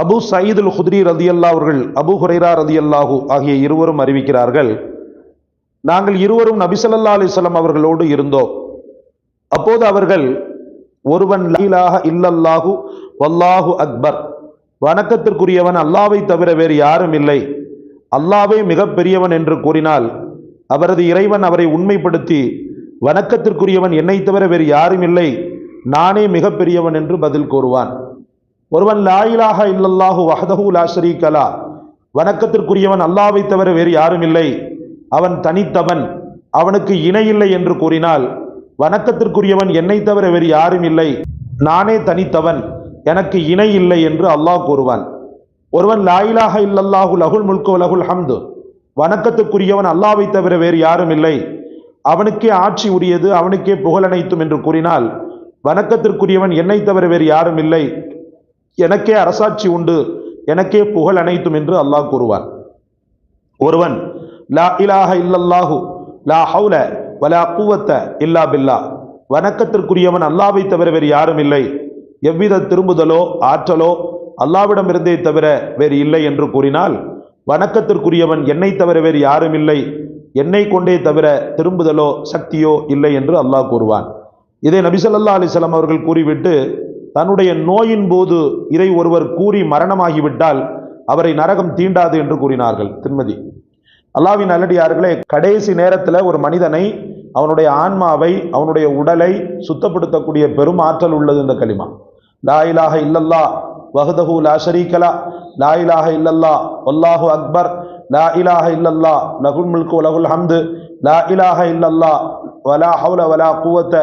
அபு சயீதுல் ஹுத்ரி ரதி அவர்கள் அபு ஹுரைரா ரதியல்லாஹு ஆகிய இருவரும் அறிவிக்கிறார்கள். நாங்கள் இருவரும் நபிசல்லா அலிஸ்லாம் அவர்களோடு இருந்தோம். அப்போது அவர்கள் ஒருவன் லீலாக இல்லல்லாஹு வல்லாஹு அக்பர். வணக்கத்திற்குரியவன் அல்லாவை தவிர வேறு யாரும் இல்லை. அல்லாவே மிகப்பெரியவன் என்று கூறினால் அவரது இறைவன் அவரை உண்மைப்படுத்தி வணக்கத்திற்குரியவன் என்னை தவிர வேறு யாரும் இல்லை. நானே மிகப்பெரியவன் என்று பதில் கூறுவான். ஒருவன் லாயிலாக இல்லல்லாஹு வஹதஹு லா ஷரீகலா வணக்கத்திற்குரியவன் அல்லாவை தவிர வேறு யாரும் இல்லை. அவன் தனித்தவன் அவனுக்கு இணை இல்லை என்று கூறினால் வணக்கத்திற்குரியவன் என்னை தவிர வேறு யாரும் இல்லை. நானே தனித்தவன் எனக்கு இணை இல்லை என்று அல்லாஹ் கூறுவான். ஒருவன் லாயிலாக இல்லல்லாஹு லகுல் முல்கு லகுல் ஹம்து. வணக்கத்துக்குரியவன் அல்லாவை தவிர வேறு யாரும் இல்லை. அவனுக்கே ஆட்சி உரியது அவனுக்கே புகழனைத்தும் என்று கூறினால் வணக்கத்திற்குரியவன் என்னை தவிர வேறு யாரும் இல்லை. எனக்கே அரசாட்சி உண்டு எனக்கே புகழ் அனைத்தும் என்று அல்லாஹ் கூறுவான் ஒருவன் லா இலாஹ இல்லல்லாஹு லா ஹவுல வலா குவத்த இல்லா பில்லா. வணக்கத்திற்குரியவன் அல்லாவை தவிர வேறு யாரும் இல்லை. எவ்வித திரும்புதலோ ஆற்றலோ அல்லாவிடமிருந்தே தவிர வேறு இல்லை என்று கூறினால் வணக்கத்திற்குரியவன் என்னை தவிர வேறு யாரும் இல்லை. என்னை கொண்டே தவிர திரும்புதலோ சக்தியோ இல்லை என்று அல்லாஹ் கூறுவான். இதை நபிசல்லா அலிசல்லாம் அவர்கள் கூறிவிட்டு தன்னுடைய நோயின் போது இறை ஒருவர் கூறி மரணமாகிவிட்டால் அவரை நரகம் தீண்டாது என்று கூறினார்கள். திருமதி அல்லாவின் நல்லடியார்களே கடைசி நேரத்தில் ஒரு மனிதனை அவனுடைய ஆன்மாவை அவனுடைய உடலை சுத்தப்படுத்தக்கூடிய பெரும் ஆற்றல் உள்ளது இந்த களிமா. லாயிலாக இல்லல்லா வஹதஹு லா ஷரீகலா லாயிலாக இல்லல்லா வல்லாஹு அக்பர் லா இலாக இல்லல்லா லகுல் முல்கு லகுல் ஹம்து லா இலாக இல்லல்லா வலா ஹவுல வலா குவத்த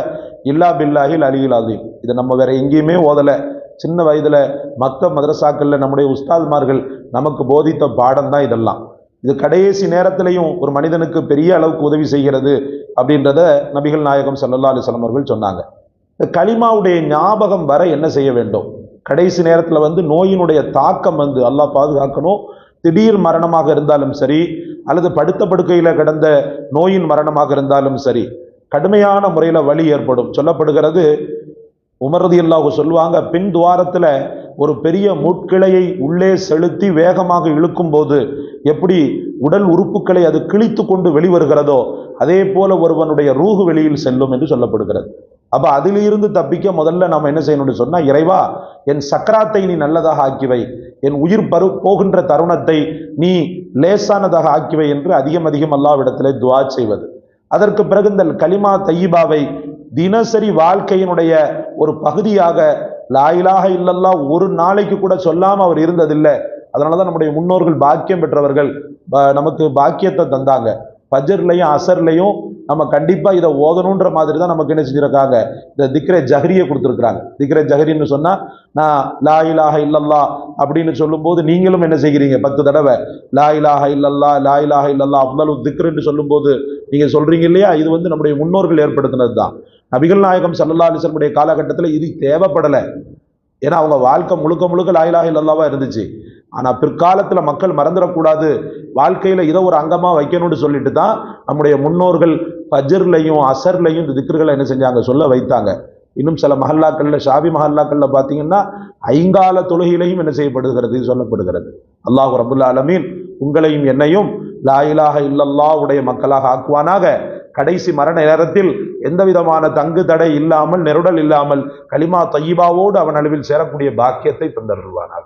இல்லா பில்லாஹில் அலியில் அலீம் இதை நம்ம வேற எங்கேயுமே ஓதலை. சின்ன வயதில் மக்க மதரசாக்களில் நம்முடைய உஸ்தாத்மார்கள் நமக்கு போதித்த பாடம் தான் இதெல்லாம். இது கடைசி நேரத்திலையும் ஒரு மனிதனுக்கு பெரிய அளவுக்கு உதவி செய்கிறது அப்படின்றத நபிகள் நாயகம் சல்லல்லா அலிஸ்லாம் அவர்கள் சொன்னாங்க. இந்த களிமாவுடைய ஞாபகம் வர என்ன செய்ய வேண்டும்? கடைசி நேரத்தில் வந்து நோயினுடைய தாக்கம் வந்து அல்லாஹ் பாதுகாக்கணும். திடீர் மரணமாக இருந்தாலும் சரி அல்லது படுத்த படுக்கையில் கிடந்த நோயின் மரணமாக இருந்தாலும் சரி கடுமையான முறையில் வலி ஏற்படும். சொல்லப்படுகிறது உமரதி அல்லாஹு சொல்லுவாங்க பின் துவாரத்தில் ஒரு பெரிய முட்கிளையை உள்ளே செலுத்தி வேகமாக இழுக்கும் போது எப்படி உடல் உறுப்புகளை அது கிழித்து கொண்டு வெளிவருகிறதோ அதே போல ஒருவனுடைய ரூகு வெளியில் செல்லும் என்று சொல்லப்படுகிறது. அப்போ அதிலிருந்து தப்பிக்க முதல்ல நாம் என்ன செய்யணும்னு சொன்னால் இறைவா என் சக்கராத்தை நீ நல்லதாக ஆக்கிவை என் உயிர் பரு போகின்ற தருணத்தை நீ லேசானதாக ஆக்கிவை என்று அதிகம் அதிகம் அல்லாவிடத்திலே துவா செய்வது. அதற்கு பிறகு இந்த கலிமா தையிபாவை தினசரி வாழ்க்கையினுடைய ஒரு பகுதியாக லாயிலாக இல்லல்லா ஒரு நாளைக்கு கூட சொல்லாமல் அவர் இருந்ததில்லை. அதனாலதான் நம்முடைய முன்னோர்கள் பாக்கியம் பெற்றவர்கள் நமக்கு பாக்கியத்தை தந்தாங்க. பஜர்லையும் அசர்லையும் நம்ம கண்டிப்பாக இதை ஓதணுன்ற மாதிரி தான் நமக்கு என்ன செஞ்சுருக்காங்க. இந்த திக்ரே ஜஹரியை கொடுத்துருக்குறாங்க. திக்ரே ஜஹரின்னு சொன்னால் நான் லா இலாஹ இல்லல்லா அப்படின்னு சொல்லும்போது நீங்களும் என்ன செய்கிறீங்க? பத்து தடவை லா இலாக இல்லல்லா லா இலாக இல்லல்லா அப்தலு திக்ருன்னு சொல்லும்போது நீங்கள் சொல்கிறீங்க இல்லையா? இது வந்து நம்முடைய முன்னோர்கள் ஏற்படுத்தினது தான் நபிகள் நாயகம் சல்லா அலிசல்முடைய காலகட்டத்தில் இது தேவைப்படலை. ஏன்னா அவங்க வாழ்க்கை முழுக்க முழுக்க லாயிலாக இல்லல்லாவா இருந்துச்சு. ஆனால் பிற்காலத்தில் மக்கள் மறந்துடக்கூடாது. வாழ்க்கையில் இதை ஒரு அங்கமாக வைக்கணும்னு சொல்லிட்டு தான் நம்முடைய முன்னோர்கள் பஜர்லையும் அசர்லையும் இந்த திக்கர்களை என்ன செஞ்சாங்க? சொல்ல வைத்தாங்க. இன்னும் சில மஹல்லாக்களில் ஷாபி மஹல்லாக்களில் பார்த்தீங்கன்னா ஐங்கால தொழுகையிலையும் என்ன செய்யப்படுகிறது? சொல்லப்படுகிறது. அல்லாஹ் ரபுல்லா அலமீன் உங்களையும் என்னையும் லாயிலாக இல்லல்லா உடைய மக்களாக ஆக்குவானாக. கடைசி மரண நேரத்தில் எந்த விதமான தங்கு தடை இல்லாமல் நெருடல் இல்லாமல் கலிமா தையிபாவோடு அவன் அளவில் சேரக்கூடிய பாக்கியத்தை தந்தருவானார்